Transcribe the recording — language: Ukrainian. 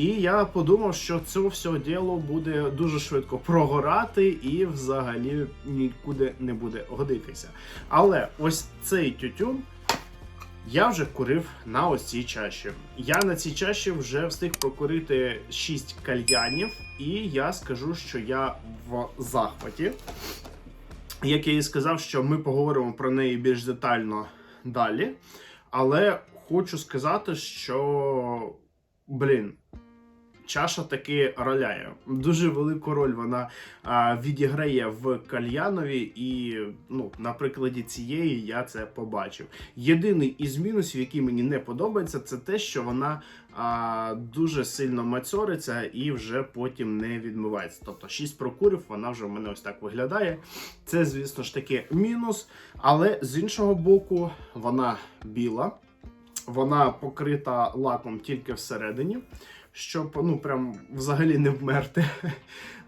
І я подумав, що це все діло буде дуже швидко прогорати і взагалі нікуди не буде годитися. Але ось цей тютюн я вже курив на ось цій чаші. Я на цій чаші вже встиг прокурити 6 кальянів, і я скажу, що я в захваті. Як я і сказав, що ми поговоримо про неї більш детально далі. Але хочу сказати, що блін. Чаша таки роляє. Дуже велику роль вона відіграє в кальянові, і ну, на прикладі цієї я це побачив. Єдиний із мінусів, який мені не подобається, це те, що вона а, дуже сильно мацьориться і вже потім не відмивається. Тобто 6 прокурів, вона вже в мене ось так виглядає. Це, звісно ж таки, мінус. Але з іншого боку, вона біла, вона покрита лаком тільки всередині. Щоб ну прям взагалі не вмерти.